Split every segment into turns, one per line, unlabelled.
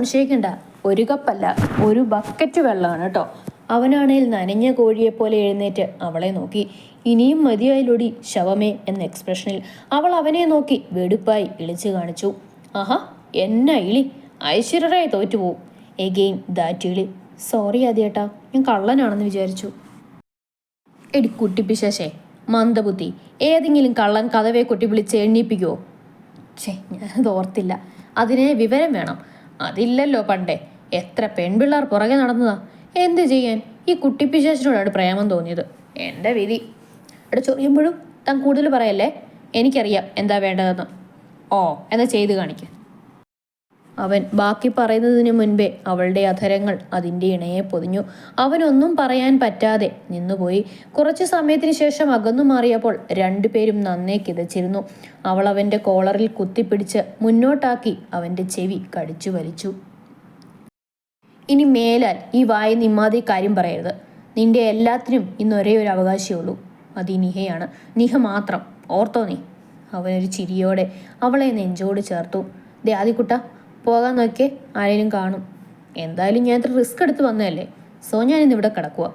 സംശയിക്കണ്ട. ഒരു കപ്പല്ല ഒരു ബക്കറ്റ് വെള്ളമാണ് കേട്ടോ അവനാണേൽ നനഞ്ഞ കോഴിയെ പോലെ എഴുന്നേറ്റ് അവളെ നോക്കി. ഇനിയും മതിയായിലൊടി ശവമേ എന്ന എക്സ്പ്രഷനിൽ അവൾ അവനെ നോക്കി വെടുപ്പായി ഇളിച്ചു കാണിച്ചു. ആഹാ എന്നാ ഇളി ഐശ്വര്യറായി തോറ്റുപോകും എഗെയിൻ ദാറ്റ് ഇളി സോറി ആദ്യേട്ടാ ഞാൻ കള്ളനാണെന്ന് വിചാരിച്ചു. എടി കുട്ടിപ്പിശേ മന്ദബുദ്ധി ഏതെങ്കിലും കള്ളൻ കഥവെ കുട്ടി വിളിച്ച് എണ്ണീപ്പിക്കുവോ? ഛേ ഞാനത് ഓർത്തില്ല. അതിനെ വിവരം വേണം. അതില്ലല്ലോ പണ്ടേ. എത്ര പെൺപിള്ളേർ പുറകെ നടന്നതാ. എന്ത് ചെയ്യാൻ? ഈ കുട്ടിപ്പിശേഷനോടാണ് പ്രേമം തോന്നിയത്. എന്റെ വിധി. അവിടെ ചൊറിയുമ്പോഴും താൻ കൂടുതൽ പറയല്ലേ? എനിക്കറിയാം എന്താ വേണ്ടതെന്ന്. ഓ എന്നാ ചെയ്ത് കാണിക്ക. അവൻ ബാക്കി പറയുന്നതിന് മുൻപേ അവളുടെ അധരങ്ങൾ അതിന്റെ ഇണയെ പൊതിഞ്ഞു. അവനൊന്നും പറയാൻ പറ്റാതെ നിന്നുപോയി. കുറച്ചു സമയത്തിന് ശേഷം അകന്നു മാറിയപ്പോൾ രണ്ടുപേരും നന്നേ കിതച്ചിരുന്നു. അവൾ അവന്റെ കോളറിൽ കുത്തിപ്പിടിച്ച് മുന്നോട്ടാക്കി അവന്റെ ചെവി കടിച്ചു വലിച്ചു. ഇനി മേലാൽ ഈ വായ നിമ്മാതെ കാര്യം പറയരുത്. നിന്റെ എല്ലാത്തിനും ഇന്ന് ഒരേ ഒരു അവകാശമുള്ളൂ അത് നിഹയാണ്. നിഹ മാത്രം. ഓർത്തോ നീ? അവനൊരു ചിരിയോടെ അവളെ നെഞ്ചോട് ചേർത്തു. ദേ ആദിക്കുട്ട പോകാൻ നോക്കിയേ ആരെങ്കിലും കാണും. എന്തായാലും ഞാൻ ഇത്ര റിസ്ക് എടുത്ത് വന്നതല്ലേ? സോ ഞാൻ ഇന്ന് ഇവിടെ കിടക്കുക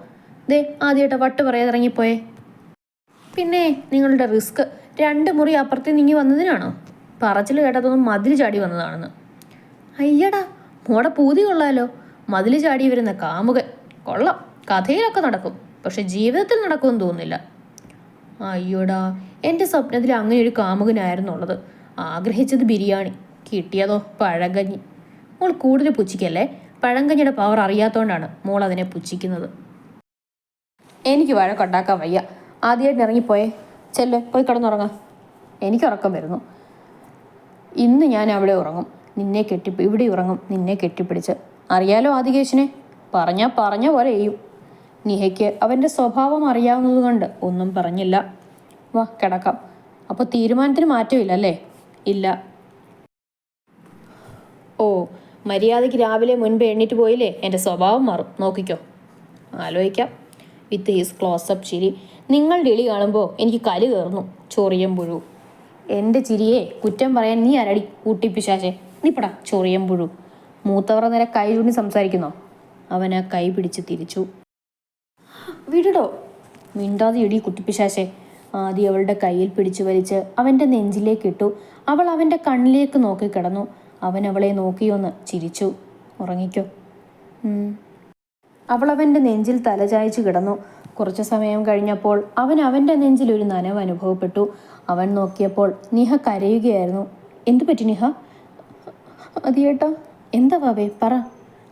ദേ ആദ്യമായിട്ട് വട്ട് പറയാതെ ഇറങ്ങിപ്പോയേ. പിന്നെ നിങ്ങളുടെ റിസ്ക് രണ്ട് മുറി അപ്പുറത്തെ നീങ്ങി വന്നതിനാണോ? പറച്ചിൽ കേട്ടതൊന്നും മതിൽ ചാടി വന്നതാണെന്ന്. അയ്യടാ മോടെ പൂതി കൊള്ളാലോ. മതിൽ ചാടി വരുന്ന കാമുകൻ. കൊള്ളാം കഥയിലൊക്കെ നടക്കും. പക്ഷെ ജീവിതത്തിൽ നടക്കുമെന്ന് തോന്നുന്നില്ല. അയ്യോടാ എന്റെ സ്വപ്നത്തിൽ അങ്ങനെ ഒരു കാമുകനായിരുന്നുള്ളത്. ആഗ്രഹിച്ചത് ബിരിയാണി. കിട്ടിയതോ പഴങ്കഞ്ഞി? മോൾ കൂടുതൽ പുച്ഛിക്കല്ലേ? പഴങ്കഞ്ഞിയുടെ പവർ അറിയാത്തതുകൊണ്ടാണ് മോൾ അതിനെ പുച്ഛിക്കുന്നത്. എനിക്ക് വഴക്കുണ്ടാക്കാൻ വയ്യ. ആദ്യമായിട്ട് ഇറങ്ങിപ്പോയേ. ചെല്ല് പോയി കിടന്നുറങ്ങാം. എനിക്ക് ഉറക്കം വരുന്നു. ഇന്ന് ഞാൻ അവിടെ ഉറങ്ങും. നിന്നെ കെട്ടി ഇവിടെ ഉറങ്ങും. നിന്നെ കെട്ടിപ്പിടിച്ച്. അറിയാലോ ആദികേശിനെ? പറഞ്ഞാൽ പറഞ്ഞ പോലെ ചെയ്യും. നിഹയ്ക്ക് അവന്റെ സ്വഭാവം അറിയാവുന്നതുകൊണ്ട് ഒന്നും പറഞ്ഞില്ല. വാ കിടക്കാം. അപ്പോൾ തീരുമാനത്തിന് മാറ്റമില്ല അല്ലേ ഇല്ല. ഓ മര്യാദയ്ക്ക് രാവിലെ മുൻപ് എണ്ണിട്ട് പോയില്ലേ? എന്റെ സ്വഭാവം മാറും. നോക്കിക്കോ. ആലോചിക്കാം. വിത്ത് ഹിസ് ക്ലോസപ്പ് ചിരി. നിങ്ങളുടെ ഇളി കാണുമ്പോൾ എനിക്ക് കലി കയറുന്നു. ചൊറിയം പുഴു. എന്റെ ചിരിയെ കുറ്റം പറയാൻ നീ ആരടി? കൂട്ടിപ്പിശാശെ നീ പടാ ചൊറിയം പുഴു. മൂത്തവർ നേരെ കൈ ചൂണ്ടി സംസാരിക്കുന്നോ? അവൻ ആ കൈ പിടിച്ച് തിരിച്ചു. വിടടോ. മിണ്ടാതെ ഇടി കുട്ടിപ്പിശാശെ ആദ്യം അവളുടെ കയ്യിൽ പിടിച്ചു വലിച്ച് അവന്റെ നെഞ്ചിലേക്ക് ഇട്ടു. അവൾ അവന്റെ കണ്ണിലേക്ക് നോക്കി കിടന്നു അവൻ അവളെ നോക്കിയൊന്ന് ചിരിച്ചു. ഉറങ്ങിക്കോ. അവൾ അവന്റെ നെഞ്ചിൽ തലചായച്ചു കിടന്നു. കുറച്ചു സമയം കഴിഞ്ഞപ്പോൾ അവൻ അവന്റെ നെഞ്ചിൽ ഒരു നനവ് അനുഭവപ്പെട്ടു. അവൻ നോക്കിയപ്പോൾ നിഹ കരയുകയായിരുന്നു. എന്തു പറ്റി നിഹ? അതിയേട്ടാ. എന്താ വാവേ? പറ.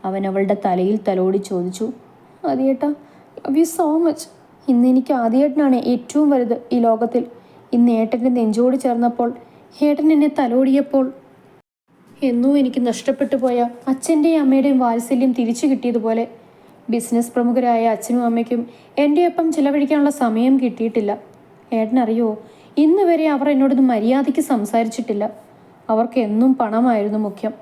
അവൻ അവളുടെ തലയിൽ തലോടി ചോദിച്ചു. അതിയേട്ടാ ലവ് യു സോ മച്ച് ഇന്ന് എനിക്ക് ആദ്യേട്ടനാണ് ഏറ്റവും വലുത് ഈ ലോകത്തിൽ. ഇന്ന് ഏട്ടന്റെ നെഞ്ചോട് ചേർന്നപ്പോൾ ഏട്ടൻ എന്നെ തലോടിയപ്പോൾ എന്നോ എനിക്ക് നഷ്ടപ്പെട്ടു പോയ അച്ഛന്റെയും അമ്മയുടെയും വാത്സല്യം തിരിച്ചു കിട്ടിയതുപോലെ. ബിസിനസ് പ്രമുഖരായ അച്ഛനും അമ്മയ്ക്കും എന്റെ ഒപ്പം ചിലവഴിക്കാനുള്ള സമയം കിട്ടിയിട്ടില്ല. ഏട്ടനറിയോ ഇന്ന് വരെ അവർ എന്നോടൊന്നും മര്യാദയ്ക്ക് സംസാരിച്ചിട്ടില്ല. അവർക്ക് എന്നും പണമായിരുന്നു മുഖ്യം.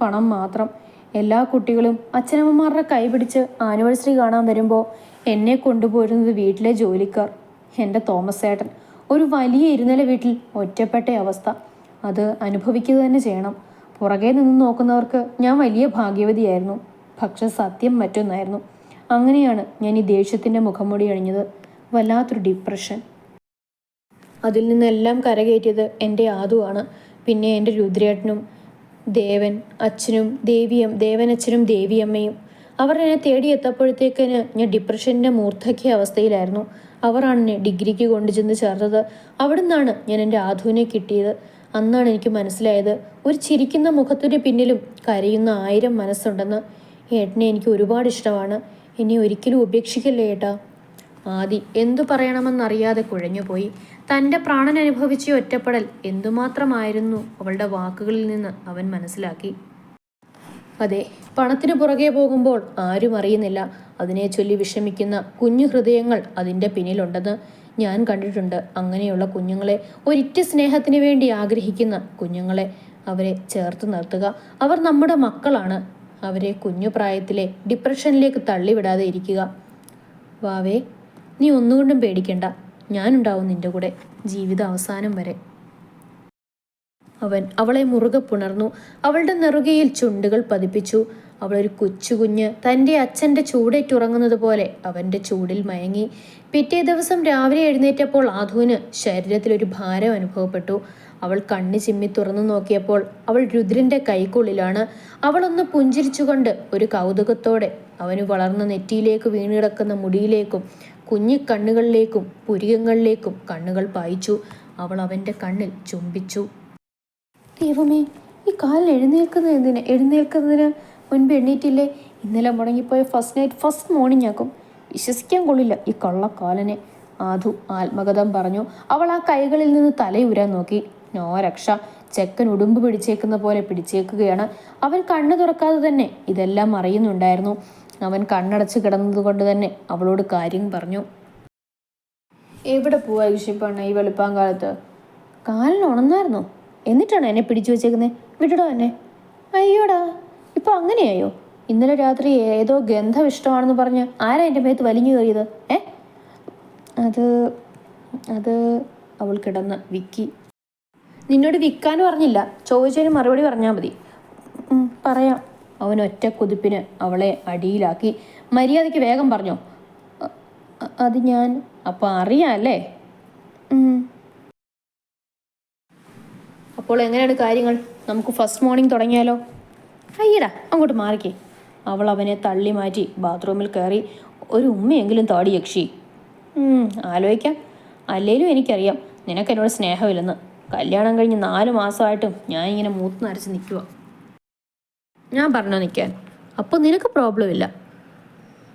പണം മാത്രം. എല്ലാ കുട്ടികളും അച്ഛനമ്മമാരുടെ കൈപിടിച്ച് ആനിവേഴ്സറി കാണാൻ വരുമ്പോൾ എന്നെ കൊണ്ടുപോരുന്നത് വീട്ടിലെ ജോലിക്കാർ. എന്റെ തോമസ് ഏട്ടൻ. ഒരു വലിയ ഇരുനില വീട്ടിൽ ഒറ്റപ്പെട്ട അവസ്ഥ. അത് അനുഭവിക്കുക തന്നെ ചെയ്യണം. പുറകെ നിന്ന് നോക്കുന്നവർക്ക് ഞാൻ വലിയ ഭാഗ്യവതിയായിരുന്നു. പക്ഷെ സത്യം മറ്റൊന്നായിരുന്നു. അങ്ങനെയാണ് ഞാൻ ഈ ദേഷ്യത്തിന്റെ മുഖംമൂടി അണിഞ്ഞത്. വല്ലാത്തൊരു ഡിപ്രഷൻ അതിൽ നിന്നെല്ലാം കരകയറ്റിയത് എന്റെ ആദുവാണ് പിന്നെ എന്റെ രുദ്രേട്ടനും ദേവൻ അച്ഛനും ദേവിയം ദേവനച്ഛനും ദേവിയമ്മയും. അവർ എന്നെ തേടിയെത്തപ്പോഴത്തേക്കിന് ഞാൻ ഡിപ്രഷന്റെ മൂർദ്ധക്യ അവസ്ഥയിലായിരുന്നു. അവരാണ് എന്നെ ഡിഗ്രിക്ക് കൊണ്ടുചെന്ന് ചേർത്തത്. അവിടെ നിന്നാണ് ഞാൻ എന്റെ ആധുവിനെ കിട്ടിയത്. അന്നാണ് എനിക്ക് മനസ്സിലായത്. ഒരു ചിരിക്കുന്ന മുഖത്തിന് പിന്നിലും കരയുന്ന ആയിരം മനസ്സുണ്ടെന്ന്. ഏട്ടനെ എനിക്ക് ഒരുപാട് ഇഷ്ടമാണ്. ഇനി ഒരിക്കലും ഉപേക്ഷിക്കല്ലേ ഏട്ടാ? ആദി എന്തു പറയണമെന്നറിയാതെ കുഴഞ്ഞുപോയി തന്റെ പ്രാണൻ അനുഭവിച്ച ഒറ്റപ്പെടൽ എന്തുമാത്രമായിരുന്നു അവളുടെ വാക്കുകളിൽ നിന്ന് അവൻ മനസ്സിലാക്കി. അതെ പണത്തിന് പുറകെ പോകുമ്പോൾ ആരും അറിയുന്നില്ല. അതിനെ ചൊല്ലി വിഷമിക്കുന്ന കുഞ്ഞു ഹൃദയങ്ങൾ അതിന്റെ പിന്നിലുണ്ടെന്ന്. ഞാൻ കണ്ടിട്ടുണ്ട്. അങ്ങനെയുള്ള കുഞ്ഞുങ്ങളെ ഒരിറ്റ സ്നേഹത്തിന് വേണ്ടി ആഗ്രഹിക്കുന്ന കുഞ്ഞുങ്ങളെ അവരെ ചേർത്ത് നിർത്തുക. അവർ നമ്മുടെ മക്കളാണ്. അവരെ കുഞ്ഞു പ്രായത്തിലെ ഡിപ്രഷനിലേക്ക് തള്ളിവിടാതെ ഇരിക്കുക. വാവേ നീ ഒന്നുകൊണ്ടും പേടിക്കണ്ട. ഞാനുണ്ടാവും നിന്റെ കൂടെ ജീവിത അവസാനം വരെ. അവൻ അവളെ മുറുകെ പുണർന്നു. അവളുടെ നെറുകയിൽ ചുണ്ടുകൾ പതിപ്പിച്ചു. അവളൊരു കൊച്ചുകുഞ്ഞ് തന്റെ അച്ഛന്റെ ചൂടേറ്റുറങ്ങുന്നത് പോലെ അവന്റെ ചൂടിൽ മയങ്ങി. പിറ്റേ ദിവസം രാവിലെ എഴുന്നേറ്റപ്പോൾ ആധുവിന് ശരീരത്തിലൊരു ഭാരം അനുഭവപ്പെട്ടു. അവൾ കണ്ണ് ചിമ്മി തുറന്നു നോക്കിയപ്പോൾ അവൾ രുദ്രന്റെ കൈക്കുള്ളിലാണ്. അവളൊന്ന് പുഞ്ചിരിച്ചുകൊണ്ട് ഒരു കൗതുകത്തോടെ അവന് വളർന്ന നെറ്റിയിലേക്ക് വീണുകിടക്കുന്ന മുടിയിലേക്കും കുഞ്ഞിക്കണ്ണുകളിലേക്കും പുരികങ്ങളിലേക്കും കണ്ണുകൾ പായിച്ചു. അവൾ അവന്റെ കണ്ണിൽ ചുംബിച്ചു. ദൈവമേ ഈ കാലിൽ എഴുന്നേൽക്കുന്ന എന്തിന്? എഴുന്നേൽക്കുന്നതിന് മുൻപ് എണ്ണീറ്റില്ലേ ഇന്നലെ മുടങ്ങിപ്പോയ ഫസ്റ്റ് നൈറ്റ് ഫസ്റ്റ് മോർണിംഗ് ആക്കും. വിശ്വസിക്കാൻ കൊള്ളില്ല ഈ കള്ളക്കാലനെ. ആധു ആത്മകഥം പറഞ്ഞു. അവൾ ആ കൈകളിൽ നിന്ന് തലയുരാൻ നോക്കി. നോ രക്ഷ. ചെക്കൻ ഉടുമ്പ് പിടിച്ചേക്കുന്ന പോലെ പിടിച്ചേക്കുകയാണ്. അവൻ കണ്ണു തുറക്കാതെ തന്നെ ഇതെല്ലാം അറിയുന്നുണ്ടായിരുന്നു. അവൻ കണ്ണടച്ച് കിടന്നതുകൊണ്ട് തന്നെ അവളോട് കാര്യം പറഞ്ഞു. എവിടെ പോവാ വിഷയപ്പാണ് ഈ വെളുപ്പാങ്കാലത്ത് കാലിന് ഉണന്നായിരുന്നു എന്നിട്ടാണ് എന്നെ പിടിച്ചു വെച്ചേക്കുന്നത് വിടടോ എന്നെ. അയ്യോടാ. ഇപ്പൊ അങ്ങനെയായോ? ഇന്നലെ രാത്രി ഏതോ ഗന്ധം ഇഷ്ടമാണെന്ന് പറഞ്ഞ് ആരാ എന്റെ മേത്ത് വലിഞ്ഞു കയറിയത്? ഏ? അത് അത് അവൾ കിടന്ന് വിക്കി. നിന്നോട് വിൽക്കാൻ പറഞ്ഞില്ല. ചോദിച്ചതിന് മറുപടി പറഞ്ഞാൽ മതി. പറയാം. അവൻ ഒറ്റ കുതിപ്പിന് അവളെ അടിയിലാക്കി മര്യാദയ്ക്ക് വേഗം പറഞ്ഞോ. അത് ഞാൻ അപ്പം അറിയാം അല്ലേ? അപ്പോൾ എങ്ങനെയാണ് കാര്യങ്ങൾ? നമുക്ക് ഫസ്റ്റ് മോർണിംഗ് തുടങ്ങിയാലോ? അയ്യടാ അങ്ങോട്ട് മാറിക്കേ. അവൾ അവനെ തള്ളി മാറ്റി ബാത്റൂമിൽ കയറി ഒരു ഉമ്മയെങ്കിലും താടി യക്ഷി. ആലോചിക്കാം. അല്ലേലും എനിക്കറിയാം നിനക്ക് എന്നോട് സ്നേഹമില്ലെന്ന്. കല്യാണം കഴിഞ്ഞ് നാല് മാസമായിട്ടും ഞാൻ ഇങ്ങനെ മൂത്ത് നരച്ച് നിൽക്കുക ഞാൻ പറഞ്ഞോ നിൽക്കാൻ അപ്പോൾ നിനക്ക് പ്രോബ്ലം ഇല്ല.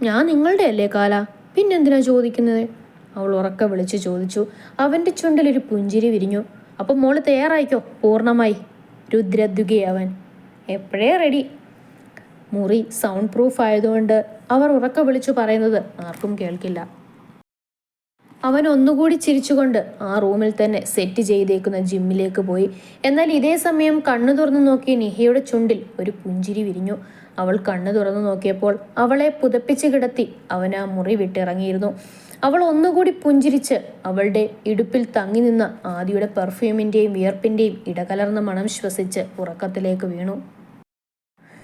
ഞാൻ നിങ്ങളുടെ അല്ലേ കാല? പിന്നെന്തിനാ ചോദിക്കുന്നത്? അവൾ ഉറക്ക വിളിച്ച് ചോദിച്ചു. അവന്റെ ചുണ്ടിലൊരു പുഞ്ചിരി വിരിഞ്ഞു. അപ്പം മോൾ തയ്യാറായിക്കോ? പൂർണമായി. രുദ്രദ്വികയവൻ എപ്പോഴേ റെഡി മുറി സൗണ്ട് പ്രൂഫ് ആയതുകൊണ്ട് അവർ ഉറക്ക വിളിച്ചു പറയുന്നത് ആർക്കും കേൾക്കില്ല. അവൻ ഒന്നുകൂടി ചിരിച്ചുകൊണ്ട് ആ റൂമിൽ തന്നെ സെറ്റ് ചെയ്തേക്കുന്ന ജിമ്മിലേക്ക് പോയി. എന്നാൽ ഇതേ സമയം കണ്ണു തുറന്നു നോക്കിയ നിഹയുടെ ചുണ്ടിൽ ഒരു പുഞ്ചിരി വിരിഞ്ഞു. അവൾ കണ്ണു തുറന്നു നോക്കിയപ്പോൾ അവളെ പുതപ്പിച്ച് കിടത്തി അവൻ ആ മുറി വിട്ടിറങ്ങിയിരുന്നു. അവൾ ഒന്നുകൂടി പുഞ്ചിരിച്ച് അവളുടെ ഇടുപ്പിൽ തങ്ങി നിന്ന ആദിയുടെ പെർഫ്യൂമിന്റെയും വിയർപ്പിന്റെയും ഇടകലർന്ന മണം ശ്വസിച്ച് ഉറക്കത്തിലേക്ക് വീണു.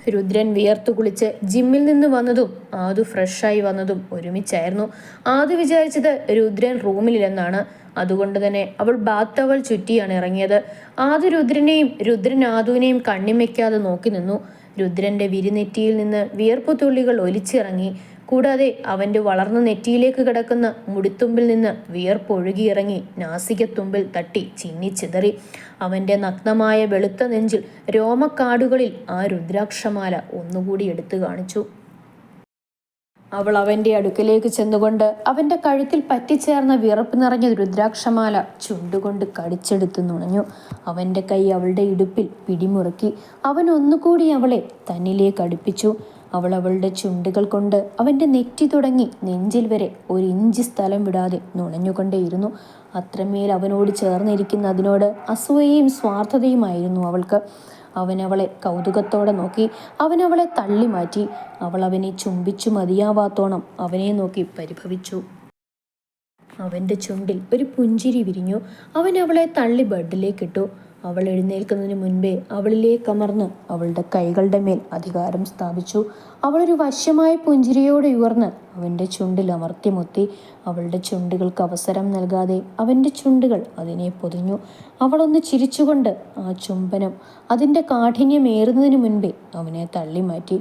രുദ്രൻ വിയർത്തു കുളിച്ച് ജിമ്മിൽ നിന്ന് വന്നതും ആദു ഫ്രഷായി വന്നതും ഒരുമിച്ചായിരുന്നു. ആദു വിചാരിച്ചത് രുദ്രൻ റൂമിലില്ലെന്നാണ്. അതുകൊണ്ട് തന്നെ അവൾ ബാത്ത് അവൾ ചുറ്റിയാണ് ഇറങ്ങിയത്. ആദു രുദ്രനെയും രുദ്രൻ ആദുവിനെയും കണ്ണിമയ്ക്കാതെ നോക്കി നിന്നു. രുദ്രന്റെ വിരിനെറ്റിയിൽ നിന്ന് വിയർപ്പു തുള്ളികൾ ഒലിച്ചിറങ്ങി. കൂടാതെ അവന്റെ വളർന്ന നെറ്റിയിലേക്ക് കിടക്കുന്ന മുടിത്തുമ്പിൽ നിന്ന് വിയർപ്പൊഴുകിയിറങ്ങി നാസികത്തുമ്പിൽ തട്ടി ചിന്നിച്ചിതറി അവന്റെ നഗ്നമായ വെളുത്ത നെഞ്ചിൽ രോമക്കാടുകളിൽ ആ രുദ്രാക്ഷമാല ഒന്നുകൂടി എടുത്തു കാണിച്ചു. അവൾ അവന്റെ അടുക്കലേക്ക് ചെന്നുകൊണ്ട് അവന്റെ കഴുത്തിൽ പറ്റിച്ചേർന്ന വിറപ്പ് നിറഞ്ഞ രുദ്രാക്ഷമാല ചുണ്ടുകൊണ്ട് കടിച്ചെടുത്ത് നുണഞ്ഞു. അവന്റെ കൈ അവളുടെ ഇടുപ്പിൽ പിടിമുറുക്കി. അവൻ ഒന്നുകൂടി അവളെ തന്നിലേക്ക് അടുപ്പിച്ചു. അവൾ അവളുടെ ചുണ്ടുകൾ കൊണ്ട് അവന്റെ നെറ്റി തുടങ്ങി നെഞ്ചിൽ വരെ ഒരു ഇഞ്ച് സ്ഥലം വിടാതെ നുണഞ്ഞുകൊണ്ടേയിരുന്നു. അത്രമേൽ അവനോട് ചേർന്നിരിക്കുന്ന അതിനോട് അസൂയയും സ്വാർത്ഥതയുമായിരുന്നു അവൾക്ക്. അവനവളെ കൗതുകത്തോടെ നോക്കി അവനവളെ തള്ളി മാറ്റി അവൾ അവനെ ചുംബിച്ചു മതിയാവാത്തോണം അവനെ നോക്കി പരിഭവിച്ചു. അവന്റെ ചുണ്ടിൽ ഒരു പുഞ്ചിരി വിരിഞ്ഞു അവൻ അവളെ തള്ളി ബെഡിലേക്കിട്ടു. അവൾ എഴുന്നേൽക്കുന്നതിന് മുൻപേ അവളിലേക്ക് അമർന്ന് അവളുടെ കൈകളുടെ മേൽ അധികാരം സ്ഥാപിച്ചു. അവളൊരു വശ്യമായ പുഞ്ചിരിയോടെ ഉയർന്ന് അവന്റെ ചുണ്ടിൽ അമർത്തിമുത്തി അവളുടെ ചുണ്ടുകൾക്ക് അവസരം നൽകാതെ അവന്റെ ചുണ്ടുകൾ അതിനെ പൊതിഞ്ഞു. അവളൊന്ന് ചിരിച്ചുകൊണ്ട് ആ ചുംബനം അതിന്റെ കാഠിന്യമേറുന്നതിന് മുൻപേ അവനെ തള്ളി മാറ്റി.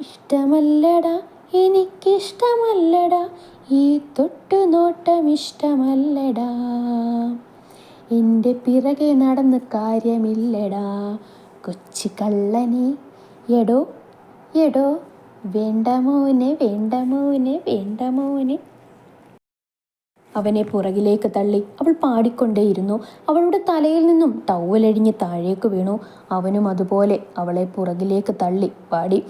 ഇഷ്ടമല്ലടാ എനിക്കിഷ്ടമല്ലടാ ഈ തൊട്ടുനോട്ടം ഇഷ്ടമല്ലടാ എന്റെ പിറകെ നടന്ന് കാര്യമില്ലടാ. കൊച്ചു കള്ളനെ. എടോ എടോ. വേണ്ട മോനെ വേണ്ട മോനെ വേണ്ട മോനെ. അവനെ പുറകിലേക്ക് തള്ളി അവൾ പാടിക്കൊണ്ടേയിരുന്നു. അവളുടെ തലയിൽ നിന്നും ടവലഴിഞ്ഞ് താഴേക്ക് വീണു. അവനും അതുപോലെ അവളെ പുറകിലേക്ക് തള്ളി പാടി.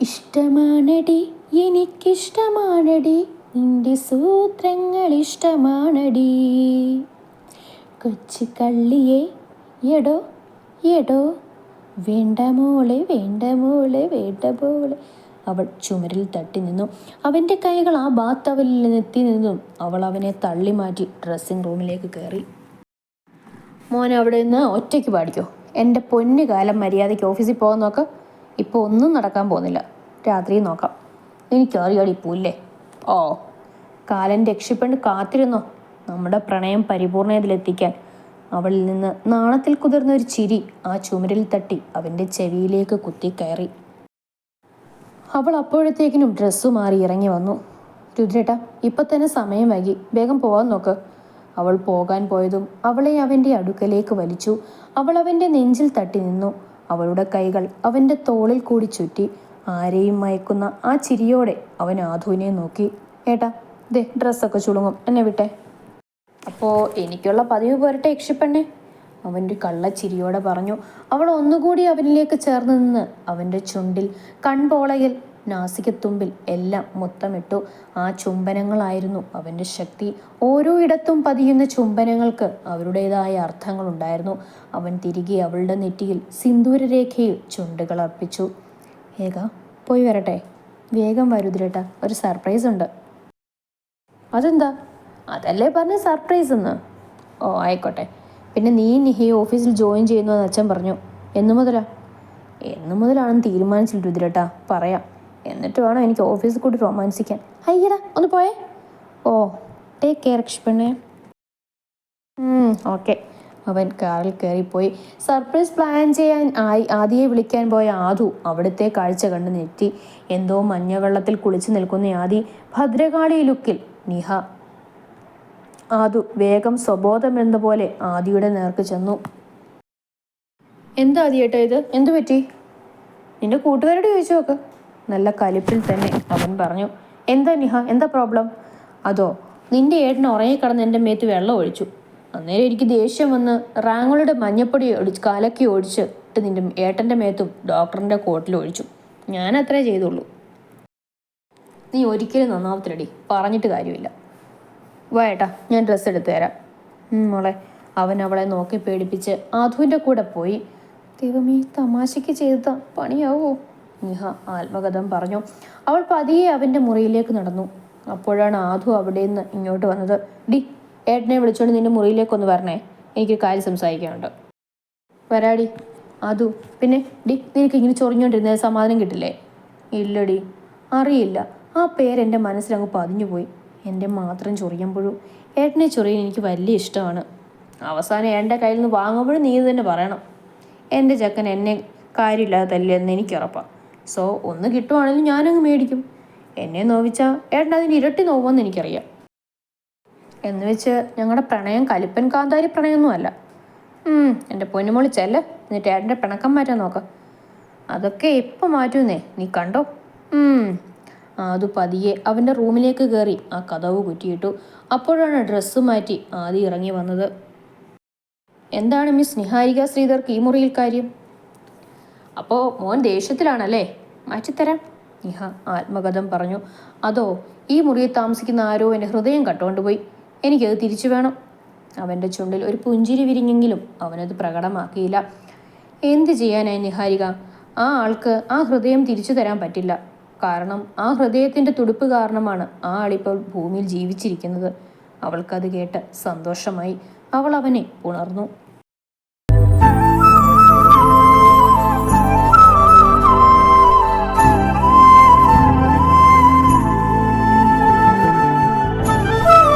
ഇഷ്ടമാണടി എനിക്കിഷ്ടമാണടി. നിന്റെ സൂത്രങ്ങൾ ഇഷ്ടമാണടി. കൊച്ചു കള്ളിയെ എടോ എടോ. വേണ്ട മോളെ വേണ്ട മോളെ വേണ്ട മോളെ. അവൾ ചുമരിൽ തട്ടി നിന്നു. അവന്റെ കൈകൾ ആ ബാത്തവലിൽ നിന്നെത്തി നിന്നും. അവൾ അവനെ തള്ളി മാറ്റി ഡ്രസ്സിംഗ് റൂമിലേക്ക് കയറി. മോൻ അവിടെ നിന്ന് ഒറ്റയ്ക്ക് പാടിക്കോ. എന്റെ പൊന്നു കാലം മര്യാദയ്ക്ക് ഓഫീസിൽ പോകാൻ നോക്ക. ഇപ്പോൾ ഒന്നും നടക്കാൻ പോകുന്നില്ല. രാത്രി നോക്കാം. എനിക്കറിയാടി പോയില്ലേ ഓ കാലൻ രക്ഷപ്പെട്ട് കാത്തിരുന്നോ? നമ്മുടെ പ്രണയം പരിപൂർണതയിലെത്തിക്കാൻ അവളിൽ നിന്ന് നാണത്തിൽ കുതിർന്ന ഒരു ചിരി ആ ചുമരിൽ തട്ടി അവന്റെ ചെവിയിലേക്ക് കുത്തി കയറി. അവൾ അപ്പോഴത്തേക്കിനും ഡ്രസ്സ് മാറി ഇറങ്ങി വന്നു. രുദ്രേട്ട ഇപ്പൊ തന്നെ സമയം വൈകി. വേഗം പോകാൻ നോക്ക്. അവൾ പോകാൻ പോയതും അവളെ അവന്റെ അടുക്കലേക്ക് വലിച്ചു. അവൾ അവന്റെ നെഞ്ചിൽ തട്ടി നിന്നു. അവളുടെ കൈകൾ അവന്റെ തോളിൽ കൂടി ചുറ്റി ആരെയും മയക്കുന്ന ആ ചിരിയോടെ അവൻ ആധുവിനെ നോക്കി. ഏട്ടാ ദേ ഡ്രസ്സൊക്കെ ചുളുങ്ങും. എന്നെ വിട്ടെ. അപ്പോൾ എനിക്കുള്ള പതിവ് പോരട്ടെ യക്ഷിപ്പെണ്ണെ. അവന്റെ കള്ളച്ചിരിയോടെ പറഞ്ഞു അവൾ ഒന്നുകൂടി അവനിലേക്ക് ചേർന്ന് നിന്ന് അവന്റെ ചുണ്ടിൽ കൺപോളയിൽ നാസികത്തുമ്പിൽ എല്ലാം മൊത്തമിട്ടു. ആ ചുംബനങ്ങളായിരുന്നു അവന്റെ ശക്തി. ഓരോ ഇടത്തും പതിയുന്ന ചുംബനങ്ങൾക്ക് അവരുടേതായ അർത്ഥങ്ങളുണ്ടായിരുന്നു. അവൻ തിരികെ അവളുടെ നെറ്റിയിൽ സിന്ദൂരരേഖയിൽ ചുണ്ടുകൾ അർപ്പിച്ചു. ഏക പോയി വരട്ടെ. വേഗം വരുതിരട്ട ഒരു സർപ്രൈസ് ഉണ്ട് അതെന്താ? അതല്ലേ പറഞ്ഞ സർപ്രൈസ് എന്ന്? ഓ ആയിക്കോട്ടെ. പിന്നെ നീ നിഹി ഓഫീസിൽ ജോയിൻ ചെയ്യുന്നു എന്ന് അച്ഛൻ പറഞ്ഞു. എന്നു മുതലാ? എന്നു മുതലാണെന്ന് തീരുമാനിച്ചില്ല രുദ്രട്ടാ. പറയാം. എന്നിട്ട് വേണം എനിക്ക് ഓഫീസിൽ കൂടി റൊമാൻസിക്കാൻ അയ്യടാ ഒന്ന് പോയേ. ഓ ടേക്ക് കെയർ പെണ്ണേ ഓക്കെ അവൻ കാറിൽ കയറിപ്പോയി. സർപ്രൈസ് പ്ലാൻ ചെയ്യാൻ ആയി. ആദിയെ വിളിക്കാൻ പോയ ആദു അവിടുത്തെ കാഴ്ച കണ്ട് നെറ്റി എന്തോ മഞ്ഞവെള്ളത്തിൽ കുളിച്ചു നിൽക്കുന്ന ആദി ഭദ്രകാളി ലുക്കിൽ നിഹ ആദു വേഗം സ്വബോധമെന്ന പോലെ ആദിയുടെ നേർക്ക് ചെന്നു. എന്താ ആദിയേട്ടാ ഇത്? എന്തു പറ്റി? നിന്റെ കൂട്ടുകാരോട് ചോദിച്ചു നോക്ക്. നല്ല കലിപ്പിൽ തന്നെ അവൻ പറഞ്ഞു. എന്താ നിഹ എന്താ പ്രോബ്ലം അതോ നിന്റെ ഏട്ടൻ ഉറങ്ങിക്കിടന്ന് എന്റെ മേത്ത് വെള്ളം ഒഴിച്ചു. അന്നേരം എനിക്ക് ദേഷ്യം വന്ന് റാങ്ങളുടെ മഞ്ഞപ്പൊടി ഒടിച്ച് കലക്കി ഒഴിച്ച് ഇട്ട് നിന്റെ ഏട്ടന്റെ മേത്തും ഡോക്ടറിന്റെ കോട്ടിൽ ഒഴിച്ചു. ഞാൻ അത്രേ ചെയ്തുള്ളൂ. നീ ഒരിക്കലും നന്നാവത്തില്ലടി. പറഞ്ഞിട്ട് കാര്യമില്ല. വാ ഏട്ടാ ഞാൻ ഡ്രസ്സ് എടുത്തു തരാം. മോളെ അവൻ അവളെ നോക്കി പേടിപ്പിച്ച് ആധുവിന്റെ കൂടെ പോയി. ദൈവമേ തമാശയ്ക്ക് ചെയ്ത പണിയാവോ? നിഹ ആത്മകഥം പറഞ്ഞു. അവൾ പതിയെ അവന്റെ മുറിയിലേക്ക് നടന്നു. അപ്പോഴാണ് ആധു അവിടെ നിന്ന് ഇങ്ങോട്ട് വന്നത്. ഡി ഏട്ടനെ വിളിച്ചോണ്ട് നിന്റെ മുറിയിലേക്ക് ഒന്ന് വരണേ. എനിക്ക് കാര്യം സംസാരിക്കാനുണ്ട്. വരാടി അതു പിന്നെ ഡി നിനക്ക് ഇങ്ങനെ ചൊറിഞ്ഞോണ്ടിരുന്ന സമാധാനം കിട്ടില്ലേ? ഇല്ലടി അറിയില്ല. ആ പേരെന്റെ മനസ്സിലങ്ങ് പതിഞ്ഞുപോയി. എന്റെ മാത്രം ചൊറിയുമ്പോഴും ഏട്ടനെ ചൊറിയാൻ എനിക്ക് വലിയ ഇഷ്ടമാണ്. അവസാനം എന്റെ കയ്യിൽ നിന്ന് വാങ്ങുമ്പോഴും നീ തന്നെ പറയണം. എന്റെ ചക്കൻ എന്നെ കാര്യമില്ലാതെ തല്ലിയെന്ന് എനിക്ക് ഉറപ്പാണ് സോ ഒന്ന് കിട്ടുവാണെങ്കിലും ഞാനങ്ങ് മേടിക്കും. എന്നെ നോവിച്ചാൽ ഏട്ടൻ അതിന് ഇരട്ടി നോവുമെന്ന് എനിക്കറിയാം. എന്ന് വെച്ച് ഞങ്ങളുടെ പ്രണയം കലിപ്പൻ കാന്താരി പ്രണയമൊന്നുമല്ല എന്റെ പൊന്നുമോളി ചെല്ല. എന്നിട്ട് ഏട്ടന്റെ പിണക്കം മാറ്റാൻ നോക്കാം. അതൊക്കെ എപ്പോൾ മാറ്റുന്നേ? നീ കണ്ടോ? ഉം. ആ, അത് പതിയെ അവന്റെ റൂമിലേക്ക് കയറി ആ കഥവ് കുറ്റിയിട്ടു. അപ്പോഴാണ് ഡ്രസ്സ് മാറ്റി ആദ്യം ഇറങ്ങി വന്നത്. എന്താണ് മിസ് നിഹാരിക ശ്രീധർക്ക് ഈ മുറിയിൽ കാര്യം? അപ്പോൾ മോൻ ദേഷ്യത്തിലാണല്ലേ? മാറ്റിത്തരാം. നിഹ ആത്മകഥം പറഞ്ഞു. അതോ ഈ മുറിയിൽ താമസിക്കുന്ന ആരോ എന്റെ ഹൃദയം കട്ടുകൊണ്ടുപോയി എനിക്കത് തിരിച്ചു വേണം. അവന്റെ ചുണ്ടിൽ ഒരു പുഞ്ചിരി വിരിഞ്ഞെങ്കിലും അവനത് പ്രകടമാക്കിയില്ല. എന്ത് ചെയ്യാനായി നിഹാരിക? ആ ആൾക്ക് ആ ഹൃദയം തിരിച്ചു തരാൻ പറ്റില്ല. കാരണം ആ ഹൃദയത്തിന്റെ തുടുപ്പ് കാരണമാണ് ആ ആളിപ്പോൾ ഭൂമിയിൽ ജീവിച്ചിരിക്കുന്നത്. അവൾക്കത് കേട്ട് സന്തോഷമായി. അവൾ അവനെ ഉണർന്നു